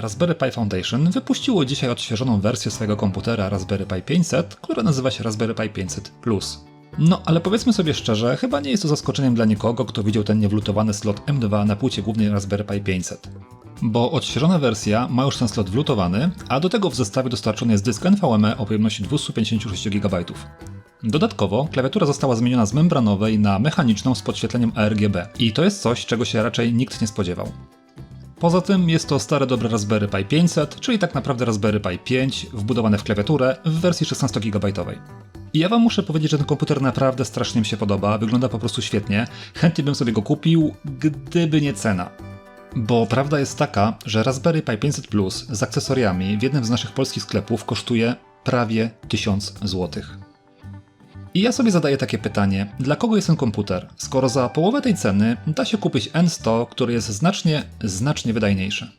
Raspberry Pi Foundation wypuściło dzisiaj odświeżoną wersję swojego komputera Raspberry Pi 500, która nazywa się Raspberry Pi 500 Plus. No, ale powiedzmy sobie szczerze, chyba nie jest to zaskoczeniem dla nikogo, kto widział ten niewlutowany slot M2 na płycie głównej Raspberry Pi 500. Bo odświeżona wersja ma już ten slot wlutowany, a do tego w zestawie dostarczony jest dysk NVMe o pojemności 256 GB. Dodatkowo klawiatura została zmieniona z membranowej na mechaniczną z podświetleniem ARGB i to jest coś, czego się raczej nikt nie spodziewał. Poza tym jest to stare dobre Raspberry Pi 500, czyli tak naprawdę Raspberry Pi 5 wbudowane w klawiaturę w wersji 16 GB. I ja wam muszę powiedzieć, że ten komputer naprawdę strasznie mi się podoba, wygląda po prostu świetnie. Chętnie bym sobie go kupił, gdyby nie cena. Bo prawda jest taka, że Raspberry Pi 500 Plus z akcesoriami w jednym z naszych polskich sklepów kosztuje prawie 1000 zł. I ja sobie zadaję takie pytanie, dla kogo jest ten komputer, skoro za połowę tej ceny da się kupić N100, który jest znacznie, znacznie wydajniejszy.